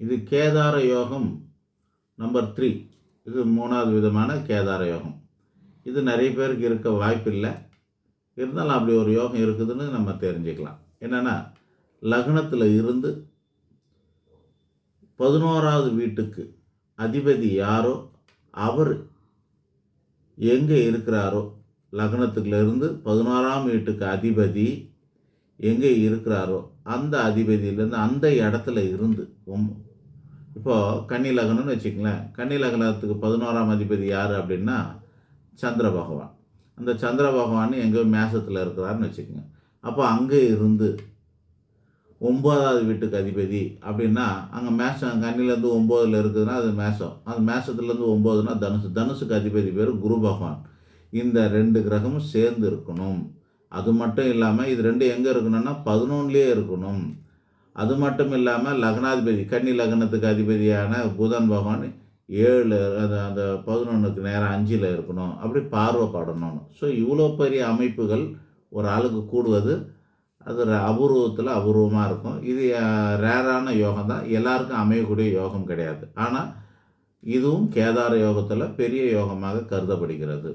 இது கேதார யோகம் number three இது மூணாவது விதமான கேதார யோகம். இது நிறைய பேருக்கு இருக்க வாய்ப்பில்லை. இருந்தாலும் அப்படி ஒரு யோகம் இருக்குதுன்னு நம்ம தெரிஞ்சுக்கலாம். என்னென்னா லக்னத்தில் இருந்து பதினோராவது வீட்டுக்கு அதிபதி யாரோ அவர் எங்கே இருக்கிறாரோ லக்னத்துக்குலேருந்து பதினோராம் வீட்டுக்கு அதிபதி எங்கே இருக்கிறாரோ அந்த அதிபதியிலேருந்து அந்த இடத்துல இருந்து இப்போது கன்னி லக்னம்னு வச்சுக்கங்களேன். கன்னி லக்னத்துக்கு பதினோராம் அதிபதி யார் அப்படின்னா சந்திர பகவான். அந்த சந்திர பகவான் எங்கே மேசத்தில் இருக்கிறாருன்னு வச்சுக்கோங்க. அப்போ அங்கே இருந்து ஒம்போதாவது வீட்டுக்கு அதிபதி அப்படின்னா அங்கே மேசம் கன்னிலேருந்து ஒம்போதில் இருக்குதுன்னா அது மேசம். அது மேசத்துலேருந்து ஒம்போதுன்னா தனுசு. தனுசுக்கு அதிபதி பேர் குரு பகவான். இந்த ரெண்டு கிரகமும் சேர்ந்து இருக்கணும். அது மட்டும் இல்லாமல் இது ரெண்டு எங்கே இருக்கணும்னா பதினொன்றுலேயே இருக்கணும். அது மட்டும் இல்லாமல் லக்னாதிபதி கன்னி லக்னத்துக்கு அதிபதியான புதன் பகவான் ஏழு அந்த அந்த பதினொன்றுக்கு நேரம் அஞ்சில் இருக்கணும். அப்படி பார்வைப்படணும் ஸோ இவ்வளோ பெரிய அமைப்புகள் ஒரு ஆளுக்கு கூடுவது. அது அபூர்வத்தில் அபூர்வமாக இருக்கும். இது ரேரான யோகம் தான். எல்லாருக்கும் அமையக்கூடிய யோகம் கிடையாது. ஆனால் இதுவும் கேதார யோகத்தில் பெரிய யோகமாக கருதப்படுகிறது.